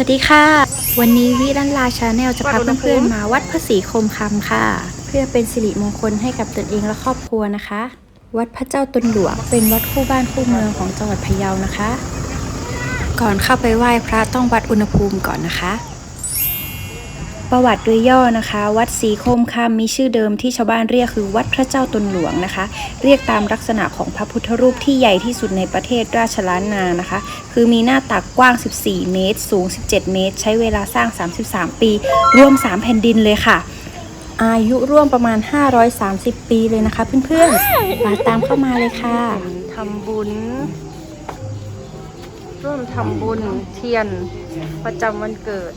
วัสดีค่ะ วันนี้วิรันลาชาแนลจะพาเพื่อนๆมาวัดพระศรีคมคำค่ะ เพื่อเป็นสิริมงคลให้กับตนเองและครอบครัวนะคะ วัดพระเจ้าตนหลวงเป็นวัดคู่บ้านคู่เมืองของจังหวัดพะเยานะคะ ก่อนเข้าไปไหว้พระต้องวัดอุณหภูมิก่อนนะคะ ประวัติโดยย่อนะคะ วัดศรีโคมคำมีชื่อเดิมที่ชาวบ้านเรียกคือวัดพระเจ้าตนหลวงนะคะ เรียกตามลักษณะของพระพุทธรูปที่ใหญ่ที่สุดในประเทศราชล้านนานะคะ คือมีหน้าตักกว้าง 14 เมตร สูง 17 เมตร ใช้เวลาสร้าง 33 ปี รวม 3 แผ่นดินเลยค่ะ อายุร่วมประมาณ 530 ปีเลยนะคะเพื่อนๆมาตามเข้ามาเลยค่ะทำบุญร่วมทำบุญเทียนประจำวันเกิด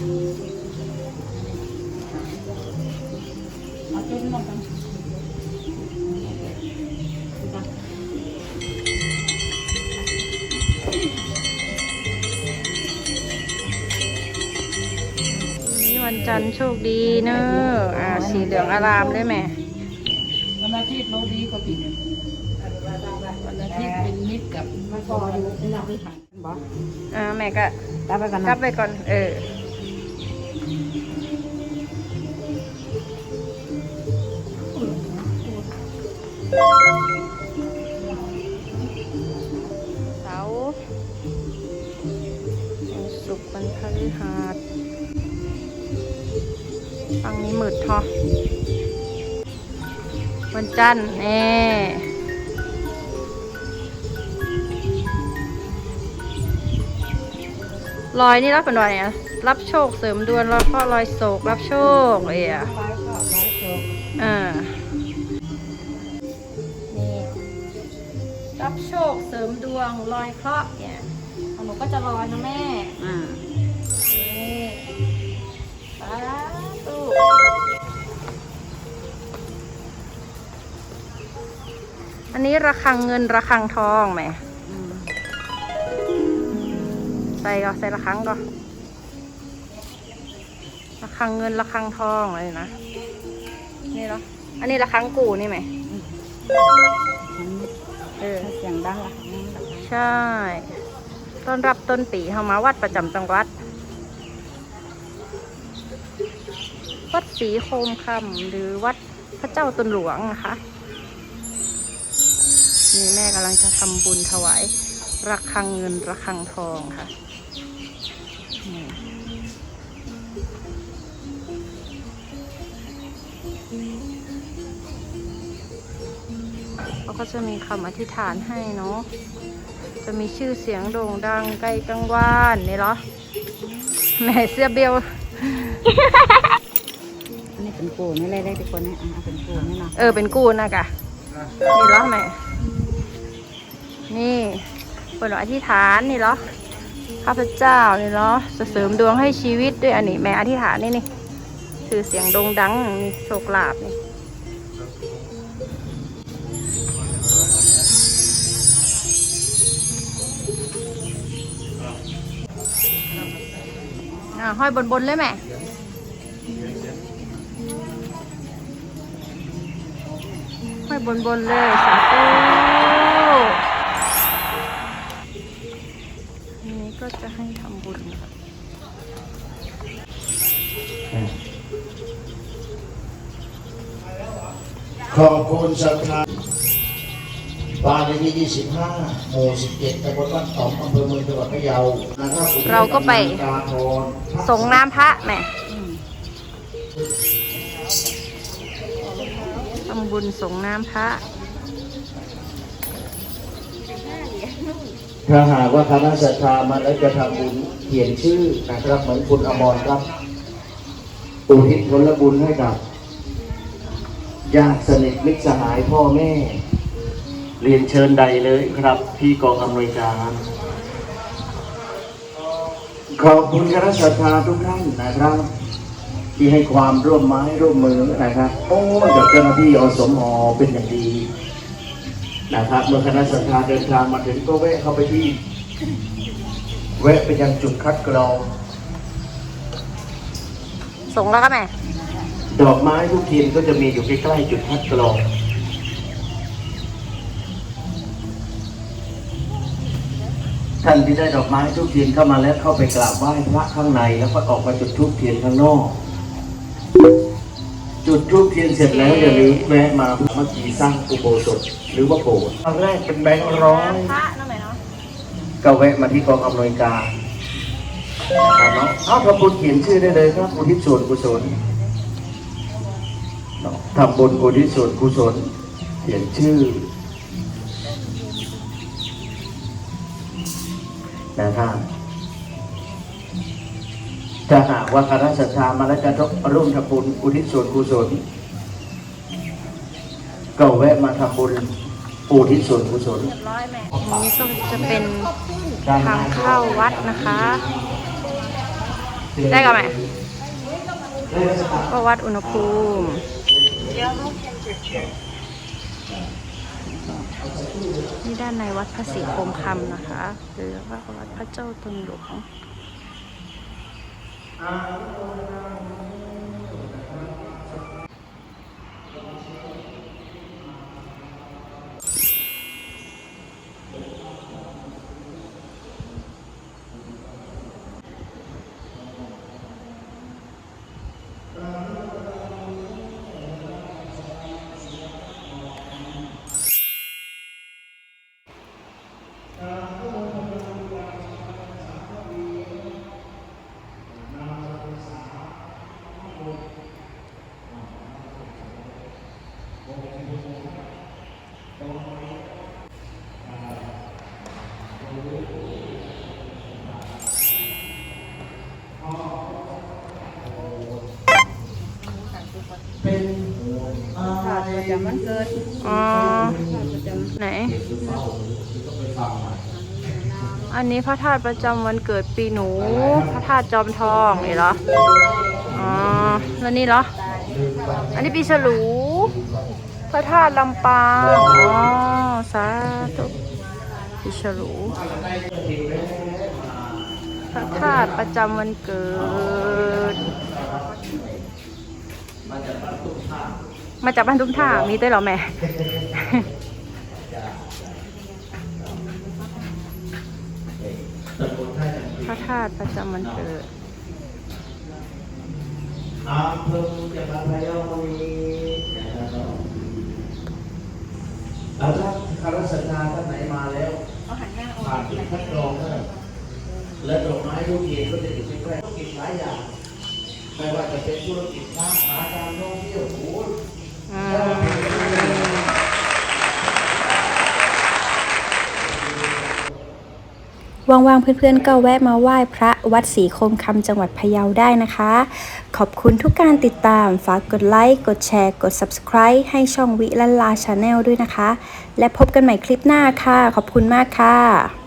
นี่วันจันทร์โชคดีเนอะอ่า สีเหลืองอารามเลยแม่วันอาทิตย์เราดีกว่าปีหนึงวันอาทิตย์เป็นมิตรกับมาพออยู่ในหลักวิหารบอกอ่าแม่ก็รับไปกันกลันะบไปก่อน เออ ฟังนี้มืดทอวันจันทร์แน่ลอยนี่รับเป็นลอยเนี่ยรับโชคเสริมดวงแล้วก็ลอยโศกรับโชคเลยอะร้อยก็ร้อยโจกอ่านี่รับโชคเสริมดวงลอยเคราะห์เนี่ยของหนูก็จะลอยนะแม่ อ่านี่สา ธุอันนี้ระฆังเงินระฆังทองไหมอืมใส่ก็ใส่ระฆังก็ระฆังเงินระฆังทองเลยนะ นี่เหรอ อันนี้ระฆังกูนี่ไหมมันเออเสียงดังละนี่ละใช่ ต้อนรับต้นปีเข้ามาวัดประจำจังหวัด วัดศรีโคมคำหรือวัดพระเจ้าตนหลวงนะคะนี่แม่กำลังจะทำบุญถวายระฆังเงินระฆังทองค่ะเขาก็จะมีคำอธิษฐานให้เนาะจะมีชื่อเสียงโด่งดังไกลกังวานนี่เหรอแม่เสื้อเบล นนี้เป็นกูนี่เลยได้ทุกคนนี่อะเป็นกูนี่เนาะเออเป็นกูนะกะนี่เหรอแม่นี่เปิดอธิษฐานนี่เหรอข้าพเจ้านี่เหรอจะเสริมดวงให้ชีวิตด้วยอันนี้แม่อธิษฐานนี่นี่ชื่อเสียงดงดังนี่โชคลาภนี่ห้อยบนบนๆเลยแม่ บนบนๆเลยสาธุอันนี้ก็จะให้ทำบุญค่ะขอบคุณศรัทธาบ้านเลขที่25หมู่17ตำบลบ้านตอมอำเภอเมืองจังหวัดพะเยานะครับเราก็ไปกาทรส่งน้ำพระแม่ำบุญส่งน้ำพระ ถ้าหากว่าคณะศรัทธามาแล้วจะทำบุญเขียนชื่อนะครับเหมือนคุณอมรครับอุทิศผลบุญให้กับญาติสนิทมิตรสหายพ่อแม่ เรียนเชิญใดเลยครับ ที่กองอำนวยการ ขอบคุณคณะศรัทธาทุกท่านนะครับ ที่ให้ความร่วมไม้ร่วมมือนะครับโอ้กับเจ้าหน้าที่อสมอเป็นอย่างดีนะครับเมื่อคณะศรัทธาเดินทางมาถึงก็แวะเข้าไปที่แวะไปยังจุดคัดกรอง ส่งแล้วก็แม่ดอกไม้ทุกทีมก็จะมีอยู่ใกล้ๆจุดคัดกรองถท่านที่ได้ดอกไม้ทุกเทียนเข้ามาแล้วเข้าไปกราบไหว้พระข้างในแล้วก็ออกมาจุดทูบเทียนข้างนอก จุดทูบเทียนเสร็จแล้วอย่าลืมแวะมาเมื่อกี้สร้างอุโบสถหรือว่าโบสถ์ครั้งแรกเป็นแบงค์ร้อยพระนั่นไหมเนาะก็แวะมาที่กองอำนวยการนะครับเนาะเอาทำบุญเขียนชื่อได้เลยครับอุทิศส่วนกุศลเนาะทำบุญอุทิศส่วนกุศลเขียนชื่อนะครับ ถ้าหากว่าคณะสัตยามาแล้วจะร่วมทำบุญอุทิศส่วนกุศลก็แวะมาทำบุญอุทิศส่วนกุศลเรียบร้อยแม่อันนี้ก็จะเป็นทางเข้าวัดนะคะ ได้กับไหมก็วัดอุณหภูมินี่ด้านในวัดพระศรีโคมคำนะคะ หรือว่าวัดพระเจ้าตนหลวง ปำวันเกิดอ๋อไหน อันนี้พระธาตุประจำวันเกิดปีหนู พระธาตุจอมทองนี่เหรอ อ๋อ แล้วนี่เหรอ อันนี้ปีฉลู พระธาตุลำปาง อ๋อ สาธุปีฉลู พระธาตุประจำวันเกิด มาจากบ้านทุ่มท่ามีด้วยเหรอแม่ พระธาตุประจำวันเกิดอาเพิ่งจะมาพยามีนะครับแล้วถ้าคารสัญญาท่านไหนมาแล้วผ่านที่คัดกรองแล้วและดอกไม้ทุกเย็นก็จะอยู่ใกล้ๆธุรกิจหลายอย่างไม่ว่าจะเป็นธุรกิจค้าขายการท่องเที่ยวโอ้ยอืม ว่างๆ เพื่อนๆ ก็แวะมาไหว้พระวัดศรีโคมคำจังหวัดพะเยาได้นะคะ ขอบคุณทุกการติดตาม ฝากกดไลค์ กดแชร์ กด subscribe ให้ช่องวิลันลาชาแนลด้วยนะคะ และพบกันใหม่คลิปหน้าค่ะ ขอบคุณมากค่ะ